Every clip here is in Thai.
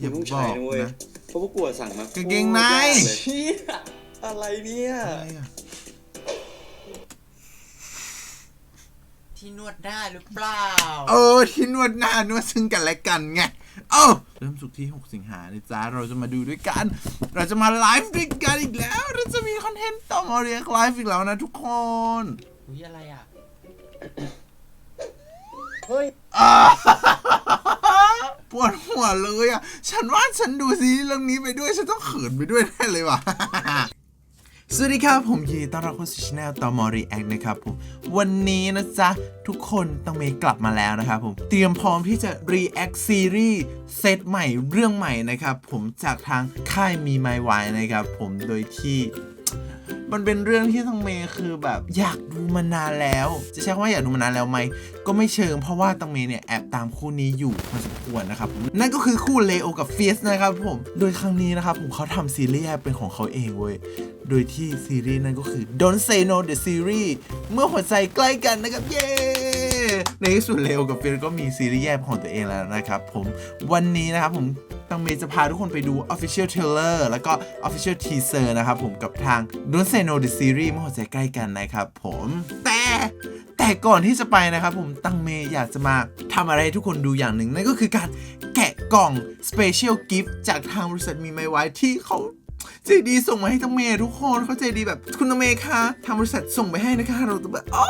อย่าต้บองใช้อกนะเว้ยนะเพราะพวกกูอะสั่งมากางเกงในโคตรยากเลยเชี่ยอะไรเนี่ยอะไรอะที่นวดได้หรือเปล่า เออที่นวดหน้านวดซึ่งกันและกันไง เอ้าเริ่มสุกร์ที่ 6 สิงหานะจ๊ะเราจะมาดูด้วยกัน เราจะมาไลฟ์ด้วยกันอีกแล้ว เราจะมีคอนเทนต์ต่อมาเรียกไลฟ์อีกแล้วนะทุกคนอุ้ยอะไรอะ เฮ้ย อ่า ปวดหัวเลยอะ ฉันว่าฉันดูซีรีส์เรื่องนี้ไปด้วย ฉันต้องเขินไปด้วยแน่เลยว่ะสวัสดีครับ ผมยีต้อนรับเข้าสู่ช anel ตอมอรีแอคนะครับผม วันนี้นะจ๊ะ ทุกคนต้องเมกลับมาแล้วนะครับผม เตรียมพร้อมที่จะ react ซีรีส์เซตใหม่เรื่องใหม่นะครับผมจากทางค่ายมีไมวายนะครับผมโดยที่ มันเป็นเรื่องที่ตังเมย์คือแบบอยากดูมานานแล้ว จะใช้คำว่าอยากดูมานานแล้วไหม ก็ไม่เชิงเพราะว่าตังเมย์เนี่ยแอบตามคู่นี้อยู่พอสมควรนะครับนั่นก็คือคู่เลโอกับเฟียสนะครับผม โดยครั้งนี้นะครับผมเขาทำซีรีส์เป็นของเขาเองเว้ย โดยที่ซีรีส์นั่นก็คือ Don't Say No The Series เมื่อหัวใจใกล้กันนะครับเย้ในที่สุดเลโอกับเฟียสก็มีซีรีส์แยกของตัวเองแล้วนะครับผมวันนี้นะครับผม ตังเมย์จะพาทุกคนไปดู Official Trailer แล้วก็ Official Teaser นะครับผมกับทาง Don't Say No The Series เมื่อหัวใจใกล้กันนะครับผมแต่แต่ก่อนที่จะไปนะครับผมตังเมย์อยากจะมาทำอะไรให้ทุกคนดูอย่างหนึ่งนั่นก็คือการแกะกล่อง Special Gift จากทางบริษัทมีไมไว้ที่เขาใจดีส่งมาให้ตังเมย์ทุกคนเขาใจดีแบบคุณตังเมย์คะทางบริษัทส่งไปให้นะคะเราแบบอ๋อ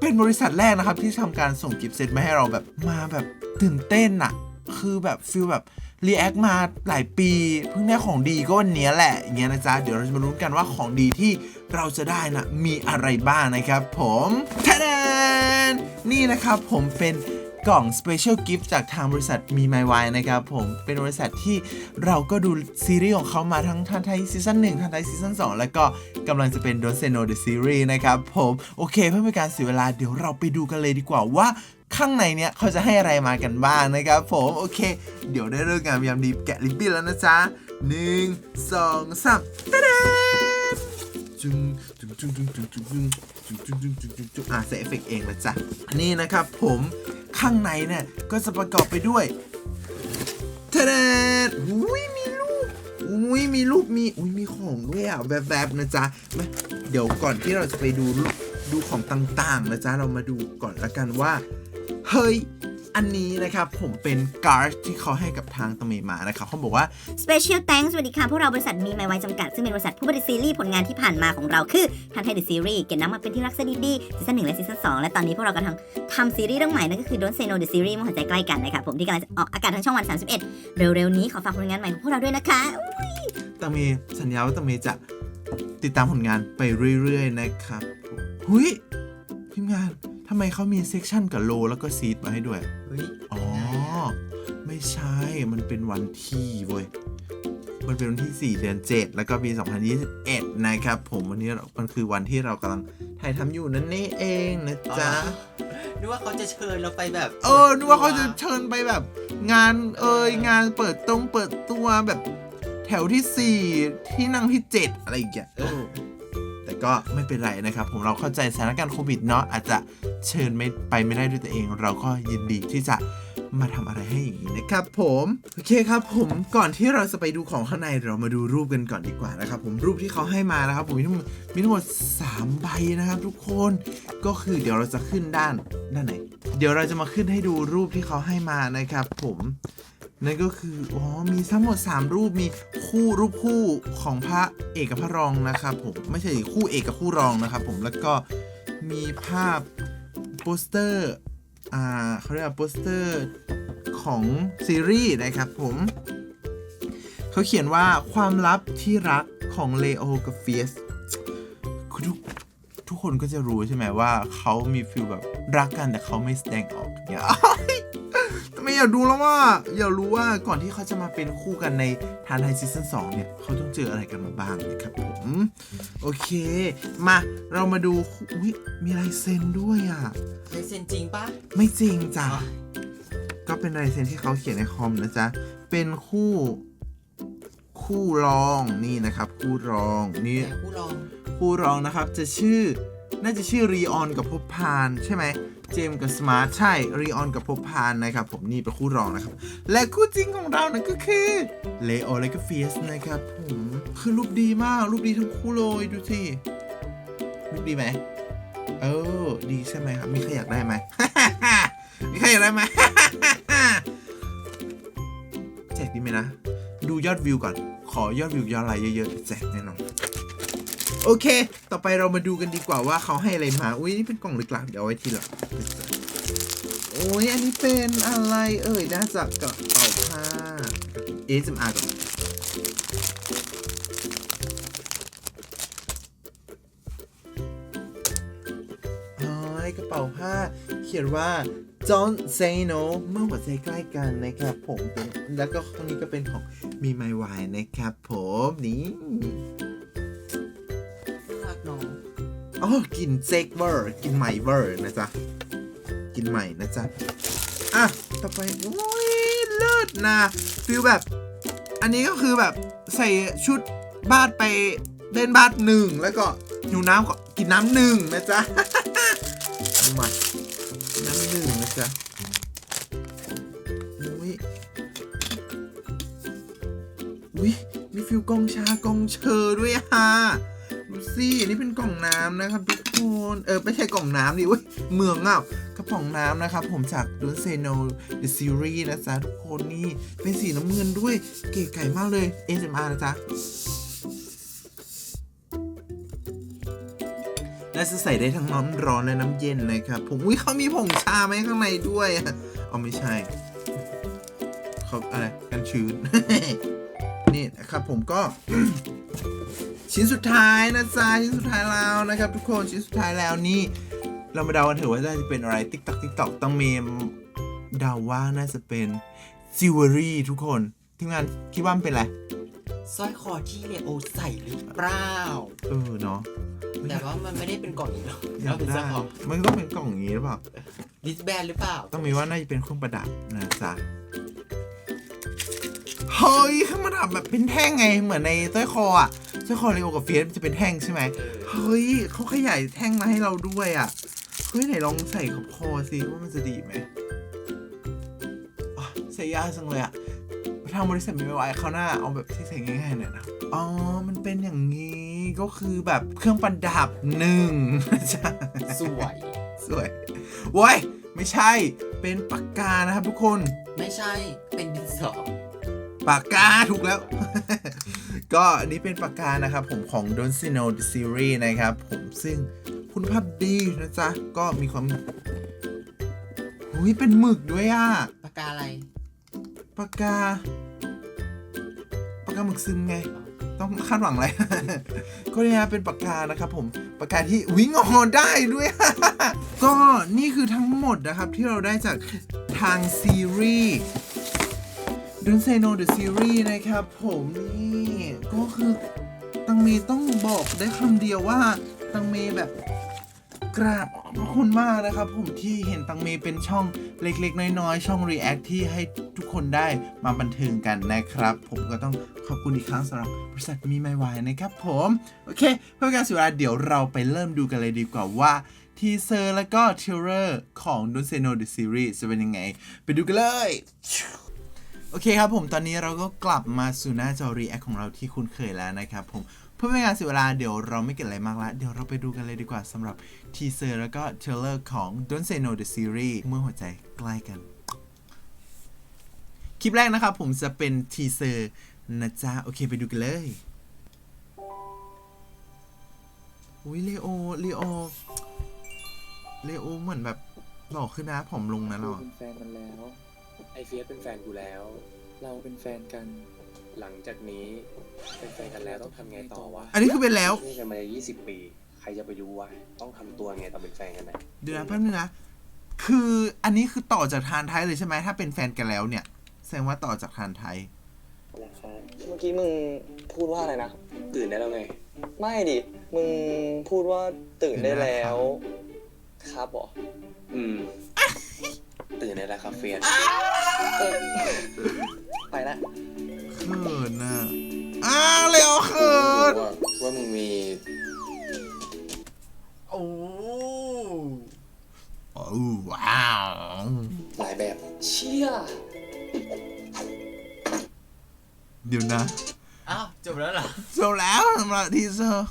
เป็นบริษัทแรกนะครับที่ทำการส่งกิฟต์เซตมาให้เราแบบมาแบบตื่นเต้นอะ คือแบบฟิลแบบรีแอคมาหลายปี เพิ่งได้ของดีก็วันนี้แหละอย่างเงี้ยนะจ๊ะ เดี๋ยวเราจะมารู้นกันว่าของดีที่เราจะได้นะมีอะไรบ้างนะครับผมทะแดนนี่นะครับผมเป็นกล่อง Special Gift จากทางบริษัทมี My w i นะครับผมเป็นบริษัทที่เราก็ดูซีรีส์ของเขามาทั้งทันไทยซีซั่น1ทันไทยซีซั่น2 แล้วก็กำลังจะเป็น Don't Say No The Series นะครับผม โอเคเพื่อไม่เป็นการเสียเวลาเดี๋ยวเราไปดูกันเลยดีกว่าว่า ข้างในเนี้ยเขาจะให้อะไรมากันบ้างนะครับผมโอเค เดี๋ยวได้เริ่มงานยามดีแกะลิปปิ้นแล้วนะจ๊ะหนึ่งสองสามตะเดจุงจุงจุงจุงจุงจุงจุงจุงจุงจุงจุงจุงจุงอะใส่เอฟเฟกต์เองนะจ๊ะนี่นะครับผมข้างในเนี่ยก็จะประกอบไปด้วยทะเดอุ้ยมีลูกอุ้ยมีลูกมีอุ้ยมีของด้วยอะแบบๆนะจ๊ะมาเดี๋ยวก่อนที่เราจะไปดูดูของต่างๆนะจ๊ะเรามาดูก่อนละกันว่า เฮ้ย อันนี้นะครับ ผมเป็นการ์ดที่เขาให้กับทางตเมมานะครับเขาบอกว่า Special Thanks สวัสดีค่ะ พวกเราบริษัทมีไมไวจำกัด ซึ่งเป็นบริษัทผู้ผลิตซีรีส์ผลงานที่ผ่านมาของเราคือทันไทยเดอะซีรีส์เก็บน้ำมาเป็นที่รักซะดีๆซีซั่นหนึ่งและซีซั่นสองและตอนนี้พวกเรากำลังทำซีรีส์เรื่องใหม่นั่นก็คือ Don't Say No The Series เมื่อหัวใจใกล้กันนะครับผมที่กำลังจะออกอากาศทางช่องวัน 31 เร็วๆนี้ขอฝากผลงานใหม่ของพวกเราด้วยนะคะตเมสัญญาว่าตเมจะติดตามผลงานไปเรื่อยๆนะครับ หุยทีมงาน ทำไมเขามีเซกชันกับโลแล้วก็ซีดมาให้ด้วย เฮ้ยอ๋อ ไม่ใช่ มันเป็นวันที่เว้ย มันเป็นวันที่ 4 เดือน 7 แล้วก็ปี 2021 นะครับ ผมวันนี้เรามันคือวันที่เรากำลังถ่ายทำอยู่นั่นนี่เองนะจ๊ะ นึกว่าเขาจะเชิญเราไปแบบเออนึกว่าเขาจะเชิญไปแบบ งานเอยงานเปิดตรงเปิดตัวแบบ แถวที่ 4 ที่นั่งที่ 7 อะไรอย่างเงี้ยเออแต่ ก็ไม่เป็นไรนะครับ ผมเราเข้าใจสถานการณ์โควิดเนาะอาจจะเชิญไม่ไปไม่ได้ด้วยตัวเอง เราก็ยินดีที่จะมาทำอะไรให้อย่างนี้นะครับ ผมโอเคครับผมก่อนที่เราจะไปดูของข้างในเรามาดูรูปกันก่อนดีกว่านะครับ ผมรูปที่เขาให้มานะครับ ผมมีทั้งหมดมีทั้งหมด 3 ใบนะครับ ทุกคนก็คือเดี๋ยวเราจะขึ้นด้านด้านไหน เดี๋ยวเราจะมาขึ้นให้ดูรูปที่เขาให้มานะครับ ผม นั่นก็คือ อ๋อ มีทั้งหมด 3 รูป มีคู่รูปคู่ของพระเอกกับพระรองนะครับผม ไม่ใช่คู่เอกกับคู่รองนะครับผม แล้วก็มีภาพโปสเตอร์ อ่าเขาเรียกว่าโปสเตอร์ของซีรีส์นะครับผม เขาเขียนว่าความลับที่รักของเลโอกับเฟียสทุกทุกคนก็จะรู้ใช่ไหมว่าเขามีฟิลแบบรักกันแต่เขาไม่แสดงออกเนี่ย ไม่อยากดูแล้วว่าอยากรู้ว่าก่อนที่เขาจะมาเป็นคู่กันในทานไทยซีซั่น2เนี่ยเขาต้องเจออะไรกันมาบ้างนะครับผมโอเค มาเรามาดูคู่อุ๊ยมีลายเซ็นด้วยอะในเซ็นจริงปะไม่จริงจ้ะก็เป็นลายเซ็นที่เขาเขียนในคอมนะจ๊ะเป็นคู่คู่รองนี่นะครับ คู่รองนี่แต่ผู้ลองผู้ร้องนะครับ จะชื่อน่าจะชื่อรีออนกับภพพานใช่ไหม เจมกับสมาร์ทใช่รีออนกับพบพานนะครับผมนี่เป็นคู่รองนะครับ และคู่จริงของเรานั่นก็คือเลโอและก็เฟียสนะครับผมคือรูปดีมากรูปดีทั้งคู่เลยดูสิรูปดีไหมเออดีใช่ไหมครับมีใครอยากได้ไหมมีใครอยากได้ไหมแจกดีไหมนะ ดูยอดวิวก่อน ขอยอดวิวยอดไลค์เยอะๆแจกแน่นอน โอเค ต่อไปเรามาดูกันดีกว่าว่าเขาให้อะไรมา อุ้ยนี่เป็นกล่องลึกลับเดี๋ยวเอาไว้ทีหลังโอ้ยอันนี้เป็นอะไรเอ่ยน่าจะกระเป๋าผ้าเอสมารก่อนเฮ้ยกระเป๋าผ้า เขียนว่า don't say no เมื่อหัวใจใกล้กันนะครับผมเป็นแล้วก็ข้างนี้ก็เป็นของ มีไมวายนะครับผม นี่ อ๋อกินเซ็กเวอร์กินใหม่เวอร์นะจ๊ะ กินใหม่นะจ๊ะ อะ ต่อไปโอ้ยเลิศนะฟิลแบบ อันนี้ก็คือแบบใส่ชุดบาดไปเล่นบาดหนึ่งแล้วก็หิวน้ำก็กินน้ำหนึ่งนะจ๊ะมาน้ำหนึ่งนะจ๊ะอุ้ยอุ้ยมีฟิลกองชากองเชอด้วยฮะ ดูสิอันนี่เป็นกล่องน้ำนะครับทุกคนเออไม่ใช่กล่องน้ำดิเว้ยเมืองอะกระป๋องน้ำนะครับ ผมจากดูนเซโน The Series นะจ๊ะทุกคนนี่เป็นสีน้ำเงินด้วยเก๋ไก่มากเลย ASMR นะจ๊ะและจะใส่ได้ทั้งน้ำร้อนและน้ำเย็นนะครับผมอุ้ยเขามีผงชาไหมข้างในด้วยอะอ๋อไม่ใช่เขาอะไรกันชื้นนี่นะครับผมก็ ชิ้นสุดท้ายนะจ๊ะชิ้นสุดท้ายแล้วนะครับ ทุกคนชิ้นสุดท้ายแล้วนี่ เรามาเดากันเถอะว่าจะเป็นอะไรติ๊กตอกติ๊กตอกต้องเมมเดาว่าน่าจะเป็นจิวเวลรี่ทุกคนทีมงานคิดว่ามันเป็นอะไรสร้อยคอที่เลโอใส่หรือเปล่าเออเนาะแต่ว่ามันไม่ได้เป็นกล่องนี้หรอกอยากเป็นสร้ได้อยคอมันต้องเป็นกล่องอย่างนี้หรือเปล่าดิสแบนหรือเปล่า ต้องมีว่าน่าจะเป็นเครื่องประดับนะจ๊ะ เฮ้ยเครื่องประดับแบบเป็นแท่งไงเหมือนในสร้อยคออะสร้อยคอเลโอกับเฟียสมันจะเป็นแท่งใช่ไหมเออเฮ้ยเขาขยายแท่งมาให้เราด้วยอะเฮ้ยไหนลองใส่ขอบคอสิว่ามันจะดีไหมอ๋อใส่ยากจังเลยอะทางบริษัทมีไว้ไว้เขาวหน้าเอาแบบที่ใส่ง่ายๆหน่อยนะอ๋อ มันเป็นอย่างนี้ก็คือแบบเครื่องประดับหนึ่งใช่สวย สวยโว้ยไม่ใช่เป็นปากกานะครับทุกคน ไม่ใช่เป็นดินสอ ปากกาถูกแล้ว ก็อันนี้เป็นปากกานะครับ ผมของ Don't Say No The Series นะครับ ผมซึ่งคุณภาพดีนะจ๊ะ ก็มีความหุยเป็นหมึกด้วยอะ ปากกาอะไร ปากกา ปากกาหมึกซึมไง ต้องคาดหวังอะไร ก็เนี่ยนะเป็นปากกานะครับผมปากกาที่วิ่งออนได้ด้วย ก็นี่คือทั้งหมดนะครับที่เราได้จากทางซีรีส์ Don't Say No The Series นะครับ ผมนี่ก็คือตังเมต้องบอกได้คำเดียวว่าตังเมแบบกราบขอบคุณมากนะครับ ผมที่เห็นตังเมเป็นช่องเล็กๆ น้อยๆ ช่อง React ที่ให้ทุกคนได้มาบันเทิงกันนะครับ ผมก็ต้องขอบคุณอีกครั้งสำหรับบริษัทมีไมวายนะครับผม โอเค เพื่อการเสียเวลาเดี๋ยวเราไปเริ่มดูกันเลยดีกว่าว่าทีเซอร์แล้วก็เทเลอร์ของ Don't Say No The Series จะเป็นยังไง ไปดูกันเลย โอเคครับผมตอนนี้เราก็กลับมาสู่หน้าจอ React ของเราที่คุ้นเคยแล้วนะครับผมเพื่อไม่ให้การเสียเวลาเดี๋ยวเราไม่เก็บอะไรมากละเดี๋ยวเราไปดูกันเลยดีกว่าสำหรับทีเซอร์แล้วก็เทรลเลอร์ของ Don't Say No The Series เมื่อหัวใจใกล้กัน คลิปแรกนะครับผมจะเป็นทีเซอร์นะจ๊ะ โอเคไปดูกันเลยอุ้ยเลโอเลโอเลโอเหมือนแบบหล่อขึ้นนะผอมลงนะเราอเป็นแฟนกันแล้ว ไอเฟียสเป็นแฟนกูแล้ว เราเป็นแฟนกัน หลังจากนี้เป็นแฟนกันแล้วต้องทำไงต่อวะอันนี้คือเป็นแล้ว นี่กันมา20ปี ใครจะไปรู้วะต้องทำตัวไงตอนเป็นแฟนกันนะเดี๋ยวนะแป๊บนึงนะ คืออันนี้คือต่อจากทานไทยเลยใช่ไหมถ้าเป็นแฟนกันแล้วเนี่ย แสดงว่าต่อจากทานไทย นะครับเมื่อกี้มึงพูดว่าอะไรนะ ตื่นได้แล้วไง ไม่ดิ มึงพูดว่าตื่นได้แล้ว ครับเหรอ อืม ตื่นในราคาเฟียนไปละเขินอะอ้าเร็วเขินว่ามึงมีโอ้โอ้ว้าวหลายแบบเชี่ยเดี๋ยวนะอ้าวจบแล้วเหรอจบแล้วสำทีเซอร์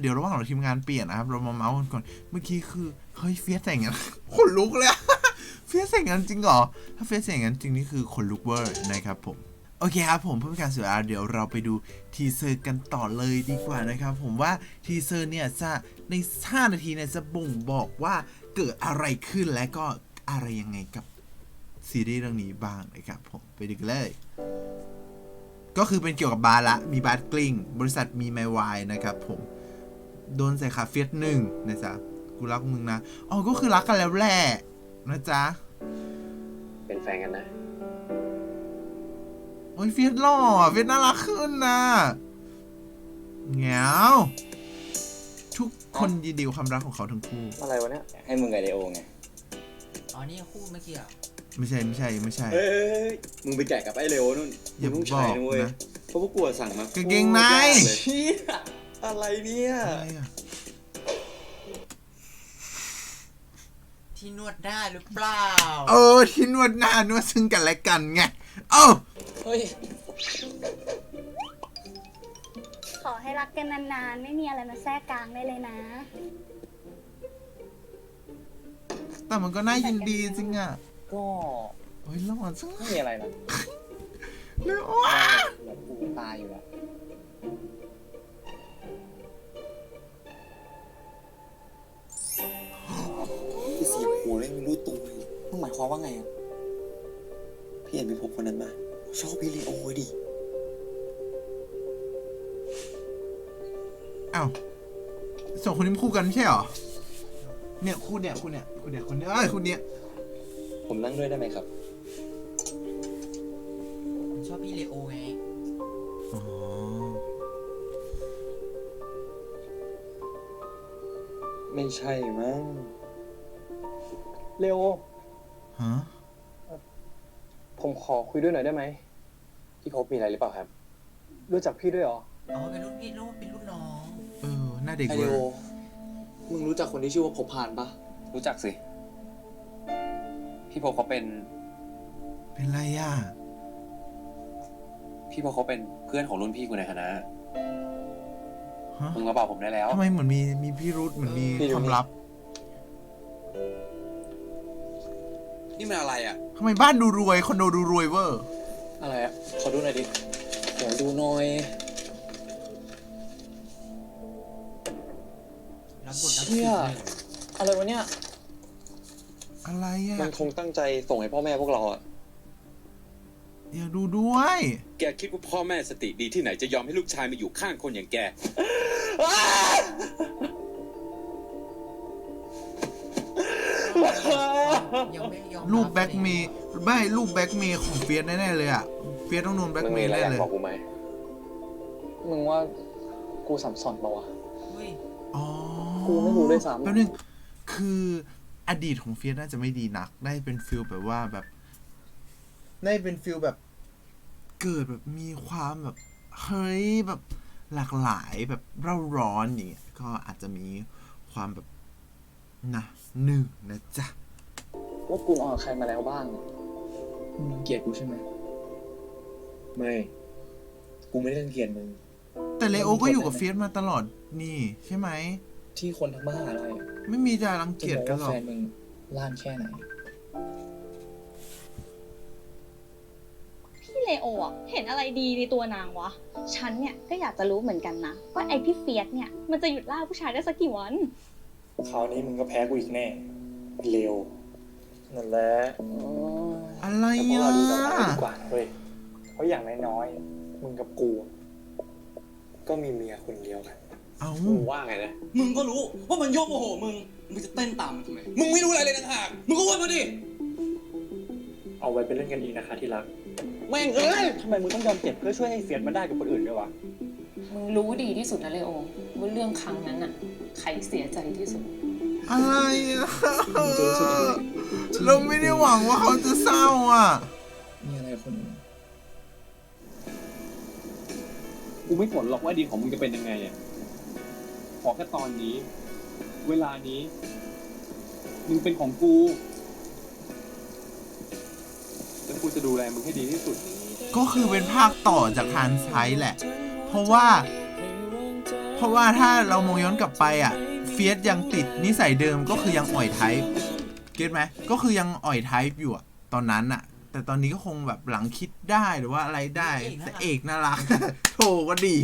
เดี๋ยวระหว่างเราทีมงานเปลี่ยนนะครับ เรามาเมาส์กันก่อน เมื่อกี้คือเฮ้ยเฟียสแต่งงานคนลุกเลย ฟียสแต่งงานจริงเหรอ ถ้าเฟียสแต่งงานจริงนี่คือขนลุกเวอร์นะครับผม โอเคครับผมเพื่อเป็นการเสียเวลาเดี๋ยวเราไปดูทีเซอร์กันต่อเลยดีกว่านะครับผมว่าทีเซอร์เนี่ยจะใน 5 นาทีเนี่ยจะบ่งบอกว่าเกิดอะไรขึ้นและก็อะไรยังไงกับซีรีส์เรื่องนี้บ้างนะครับผมไปดูกันเลยก็คือเป็นเกี่ยวกับบาร์ละ มีบาร์กลิ้ง บริษัทมีไมวายนะครับผม โดนใส่คาเฟียสหนึ่งนะจ๊ะ กูรักมึงนะ อ๋อ ก็คือรักกันแล้วแหละนะจ๊ะ เป็นแฟนกันนะ โอ้ยเฟียสหล่ออะเฟียสน่ารักขึ้นนะแงวทุกคนยินดีกับความรักของเขาทั้งคู่ อะไรวะเนี่ยให้มึงกับไดโอไง อ๋อนี่คู่เมื่อกี้เหรอไม่ใช่ไม่ใช่ไม่ใช่ เฮ้ยมึงไปแกะกับไอ้เร็วนู่นอย่ามึงบใช้อกนะเว้ยนะเพราะพวกกูอะสั่งมากางเกงในเชี่ยอะไรเนี่ย อะไรอะ ที่นวดได้หรือเปล่า เออที่นวดหน้านวดซึ่งกันและกันไงเอ้าเฮ้ย ขอให้รักกันนานๆ ไม่มีอะไรมาแทรกกลางได้เลยนะ แต่มันก็น่ายินดีจริงอะก็โอ้ยหล่อจังไม่มีอะไรนะเลยว้าแบบกูตายอยู่แล้ว เลยไม่รู้ตัวเลยมึงหมายความว่าไงอะ พี่เห็นไปพบคนนั้นมาชอบพี่เลโอดิ อ้าวสองคนนี้มันคู่กันไม่ใช่เหรอ เนี่ยคู่เนี่ยคู่เนี่ยคู่เนี่ยคนเนี้ยเอ้ยคู่เนี้ยผมนั่งด้วยได้ไหมครับ ผมชอบพี่เลโอไง อ๋อไม่ใช่มั้ง เร็ว ฮะผมขอคุยด้วยหน่อยได้ไหมพี่พบมีอะไรหรือเปล่าครับ รู้จักพี่ด้วยเหรออ๋อเป็นรุ่นพี่รู้ว่าเป็นรุ่นน้องเออหน้าเด็กไอเวเลอโอร์มึงรู้จักคนที่ชื่อว่าพบผ่านปะรู้จักสิ พี่พบเขาเป็น เป็นไรอะพี่พบเขาเป็นเพื่อนของรุ่นพี่กูในคณะ ฮะมึงมาบอกผมได้แล้ว ทำไมเหมือนมีมีพิรุษเหมือนมีพี่ดูความลับ นี่มันอะไรอะ ทำไมบ้านดูรวยคอนโดดูรวยเวอร์อะไรอะ ขอดูหน่อยดิ ขอดูหน่อยรับบทนักเชี่สืบยเลยอะไรวะเนี่ย อะไรอะมันคงตั้งใจส่งให้พ่อแม่พวกเราอะอยากดูด้วย แกคิดว่าพ่อแม่สติดีที่ไหนจะยอมให้ลูกชายมาอยู่ข้างคนอย่างแก ยังไม่ยอมรูปแบ็กเมย์ไม่รูปแบ็กเมย์ของเฟียสแน่ๆเลยอะเฟียสต้องโดนแบ็กมึงเมมีย์อะไรแน่อยากเลยบอกกูไหมมึงว่ากูสับสนปะวะเฮ้ยอ๋อกูไม่รู้ด้วยซ้ำแป๊บนึงคืออดีตของเฟียสน่าจะไม่ดีนัก ได้เป็นฟิลแบบว่าแบบ ได้เป็นฟิลแบบ เกิดแบบมีความแบบเฮ้ยแบบหลากหลายแบบเร่าร้อนอย่างเงี้ยก็อาจจะมีความแบบนะหนึ่งนะจ๊ะ ว่ากูเอากับใครมาแล้วบ้างมึงรังเกียจกูใช่ไหมไม่ กูไม่ได้รังเกียจมึง แต่เลโอก็อยู่กับเฟียสมาตลอดนี่ใช่ไหม ที่คนทั้งมหาลัยอะไม่มีจะรังจะเกียจบอกกันว่าหรอแฟกนมึงล้านแค่ไหน พี่เลโออะเห็นอะไรดีในตัวนางวะ ฉันเนี่ยก็อยากจะรู้เหมือนกันนะ ว่าไอพี่เฟียสเนี่ยมันจะหยุดล่าผู้ชายได้สักกี่วัน คราวนี้มึงก็แพ้กูอีกแน่เร็ว นั่นแหละอะไรแต่พวกอะเราดูต่อไปดีกว่าเว้ยเพราะอย่างน้อยๆมึงกับกู ก็มีเมียคนเดียวกันเอามึงว่าไงนะมึงก็รู้ว่ามันโยกโมโหมึง มึงจะเต้นตามมันทำไม มึงไม่รู้อะไรเลยต่างหาก มึงก็ว่ามาดิ เอาไว้ไปเล่นกันอีกนะคะที่รักแม่งเอ้ยทำไมมึงต้องยอมเจ็บเพื่อช่วยให้เฟียสมาได้กับคนอื่นด้วยวะมึงรู้ดีที่สุดนะเลโอว่าเรื่องครั้งนั้นน่ะ ใครเสียใจที่สุด อะไรอะเราไม่ได้หวังว่าเขาจะเศร้าอะ มีอะไรคนอื่นกูไม่สนหรอกว่าอดีตของมึงจะเป็นยังไงอะ ขอแค่ตอนนี้ เวลานี้ มึงเป็นของกู แล้วกูจะดูแลมึงให้ดีที่สุด ก็คือเป็นภาคต่อจากทานไซแหละ เพราะว่า เพราะว่าถ้าเรามองย้อนกลับไปอะ เฟียสยังติดนิสัยเดิมก็คือยังอ่อยไทป์เก็ตไหมก็คือยังอ่อยไทป์อยู่อะตอนนั้นอะแต่ตอนนี้ก็คงแบบหลังคิดได้หรือว่าอะไรได้ แต่เอกน่ารักโถก็ดี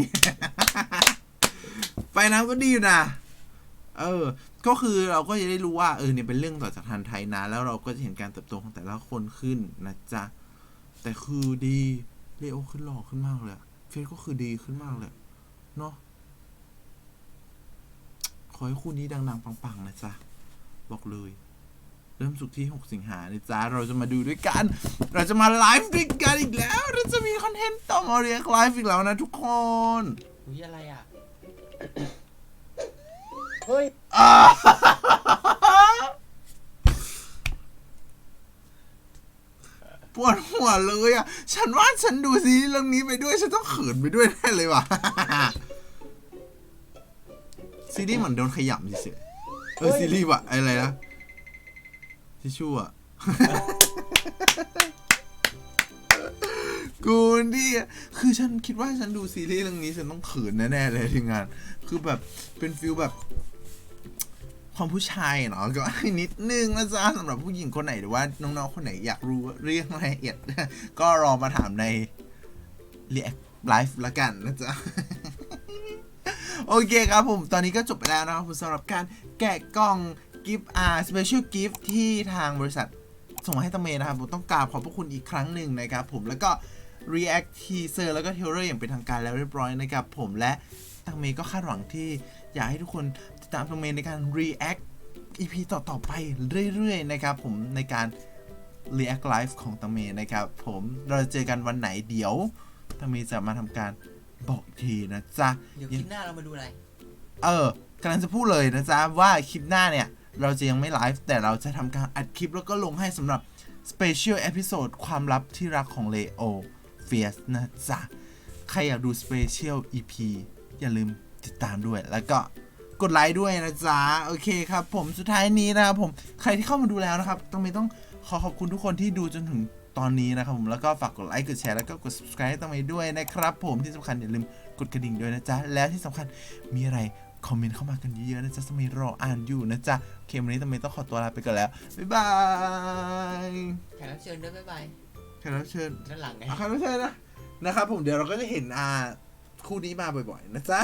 ไปน้ำก็ดีอยู่นะเออ ก็คือเราก็จะได้รู้ว่าเออเนี่ยเป็นเรื่องต่อจากทันไทยนะ แล้วเราก็จะเห็นการเติบโตของแต่ละคนขึ้นนะจ๊ะ แต่คือดีเลโอขึ้นหล่อขึ้นมากเลยอะเฟซก็คือดีขึ้นมากเลยเนาะ ขอให้คู่นี้ดังๆ ปังๆ นะจ๊ะ บอกเลย เริ่มสุกร์ที่ 6 สิงหานะจ๊ะเราจะมาดูด้วยกัน เราจะมาไลฟ์ด้วยกันอีกแล้ว เราจะมีคอนเทนต์ต่อมาเรียกไลฟ์อีกแล้วนะทุกคนอุ้ยอะไรอะ เฮ้ยอ่าปวดหัวเลยอะ ฉันว่าฉันดูซีรีส์เรื่องนี้ไปด้วย ฉันต้องเขินไปด้วยแน่เลยว่ะ ซีรีส์เหมือนโดนขยำเฉยๆเออซีรีส์ว่ะอะไรนะทิชชู่อะกูนี่อะคือฉันคิดว่าฉันดูซีรีส์เรื่องนี้ฉันต้องเขินแน่ๆเลยทีมงาน คือแบบเป็นฟิลแบบความผู้ชายเนาะก็นิดนึงนะจ๊ะสำหรับผู้หญิงคนไหนหรือว่าน้องๆคนไหนอยากรู้เรื่องรายละเอียด ก็รอมาถามใน React Live ละกันนะจ๊ะ โอเคครับผม ตอนนี้ก็จบไปแล้วนะครับผมสำหรับการแกะกล่องกิฟต์อาร์สเปเชียลกิฟต์ที่ทางบริษัทส่งมาให้ตังเมนะครับ ผมต้องกราบขอบพระคุณอีกครั้งหนึ่งนะครับผมแล้วก็ React Teaser แล้วก็ t a i l e r อย่างเป็นทางการแล้วเรียบร้อยนะครับผมและตังเมก็คาดหวังที่อยากให้ทุกคนติดตามตังเมในการ React EP ต่อๆไปเรื่อยๆนะครับผมในการ React Live ของตังเมนะครับผมเราจะเจอกันวันไหนเดี๋ยวตังเมจะมาทำการ บอกอีกทีนะจ๊ะ เดี๋ยวคลิปหน้าเรามาดูอะไร เออกำลังจะพูดเลยนะจ๊ะ ว่าคลิปหน้าเนี่ย เราจะยังไม่ไลฟ์แต่เราจะทำการอัดคลิปแล้วก็ลงให้สำหรับ Special Episode ความลับที่รักของเลโอเฟียสนะจ๊ะ ใครอยากดู Special EP อย่าลืมติดตามด้วย แล้วก็กดไลค์ด้วยนะจ๊ะ โอเคครับผมสุดท้ายนี้นะครับผมใครที่เข้ามาดูแล้วนะครับต้องไม่ต้องขอขอบคุณทุกคนที่ดูจนถึง ตอนนี้นะครับผมแล้วก็ฝากกดไลค์กดแชร์แล้วก็กด subscribe ให้ต้องไปด้วยนะครับผมที่สำคัญอย่าลืมกดกระดิ่งด้วยนะจ๊ะแล้วที่สำคัญมีอะไรคอมเมนต์เข้ามากันเยอะๆนะจ๊ะสมัยรออ่านอยู่นะจ๊ะโอเควันนี้ทำไมต้องขอตัวลาไปก่อนแล้ว บ๊ายบายแขกรับเชิญด้วยบ๊ายบายแขกรับเชิญด้านหลังไงอะแขกรับเชิญนะนะครับผมเดี๋ยวเราก็จะเห็นอ่าคู่นี้มาบ่อยๆ นะจ๊ะ